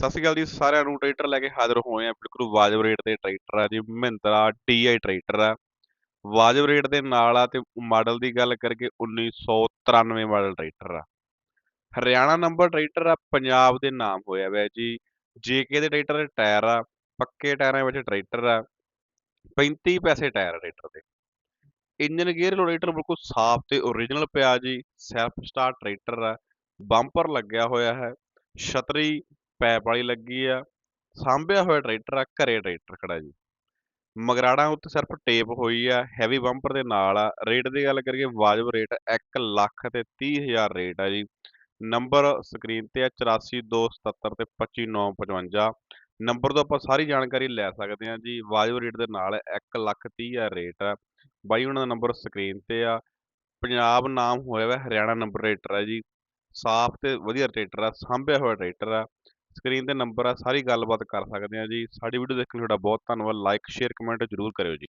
ਸਤਿ ਸ਼੍ਰੀ ਅਕਾਲ ਜੀ, ਸਾਰਿਆਂ ਨੂੰ ਟਰੈਕਟਰ ਲੈ ਕੇ ਹਾਜ਼ਰ ਹੋਏ ਆ ਬਿਲਕੁਲ ਵਾਜਬ ਰੇਟ ਤੇ ਟਰੈਕਟਰ ਆ ਜੀ, ਮਹਿੰਦਰਾ DI ਟਰੈਕਟਰ ਆ। ਵਾਜਬ ਰੇਟ ਦੇ ਨਾਲ ਆ ਤੇ ਮਾਡਲ ਦੀ ਗੱਲ ਕਰਕੇ 1993 ਮਾਡਲ ਟਰੈਕਟਰ ਆ। ਹਰਿਆਣਾ ਨੰਬਰ ਟਰੈਕਟਰ ਆ, ਪੰਜਾਬ ਦੇ ਨਾਮ ਹੋਇਆ ਵੈ ਜੀ। ਜੇਕੇ ਦੇ ਟਰੈਕਟਰ ਦੇ ਟਾਇਰ ਆ, ਪੱਕੇ ਟਾਇਰਾਂ ਵਿੱਚ ਟਰੈਕਟਰ ਆ। 35 ਪੈਸੇ ਟਾਇਰ ਆ ਟਰੈਕਟਰ ਦੇ। ਇੰਜਨ ਗੇਅਰ ਟਰੈਕਟਰ ਬਿਲਕੁਲ ਸਾਫ਼ ਤੇ ਓਰੀਜਨਲ ਪਿਆ ਜੀ ਸੈਲਫ ਸਟਾਰਟ ਟਰੈਕਟਰ ਆ। ਬੰਪਰ ਲੱਗਿਆ ਹੋਇਆ ਹੈ। ਛਤਰੀ ਪੈਪ ਵਾਲੀ ਲੱਗੀ ਆ, ਸਾਂਭਿਆ ਹੋਇਆ ਟਰੈਕਟਰ ਆ, ਘਰੇ ਟਰੈਕਟਰ ਖੜਾ ਜੀ। ਮਗਰਾੜਾਂ ਉੱਤੇ ਸਿਰਫ ਟੇਪ ਹੋਈ ਆ ਹੈਵੀ ਬੰਪਰ ਦੇ ਨਾਲ ਆ। ਰੇਟ ਦੀ ਗੱਲ ਕਰੀਏ, ਵਾਜਬ ਰੇਟ 1 ਲੱਖ ਤੇ 30000 ਰੇਟ ਆ ਜੀ। ਨੰਬਰ ਸਕਰੀਨ ਤੇ ਆ 8427 ਤੇ 25955 ਨੰਬਰ ਤੋਂ ਆਪਾਂ ਸਾਰੀ ਜਾਣਕਾਰੀ ਲੈ ਸਕਦੇ ਆ ਜੀ। ਵਾਜਬ ਰੇਟ ਦੇ ਨਾਲ 1 ਲੱਖ 30000 ਰੇਟ ਆ। ਬਾਈ, ਉਹਨਾਂ ਦਾ ਨੰਬਰ ਸਕਰੀਨ ਤੇ ਆ। ਪੰਜਾਬ ਨਾਮ ਹੋਇਆ ਵਾ, ਹਰਿਆਣਾ ਨੰਬਰ ਰੇਟਰ ਆ ਜੀ। ਸਾਫ਼ ਤੇ ਵਧੀਆ ਟਰੈਕਟਰ ਆ, ਸਾਂਭਿਆ ਹੋਇਆ ਟਰੈਕਟਰ ਆ। ਸਕਰੀਨ ਤੇ ਨੰਬਰ ਆ, ਸਾਰੀ ਗੱਲਬਾਤ ਕਰ ਸਕਦੇ ਆ ਜੀ। ਸਾਡੀ ਵੀਡੀਓ ਦੇਖਣ ਲਈ ਤੁਹਾਡਾ ਬਹੁਤ ਧੰਨਵਾਦ। ਲਾਈਕ ਸ਼ੇਅਰ ਕਮੈਂਟ ਜ਼ਰੂਰ ਕਰਿਓ ਜੀ।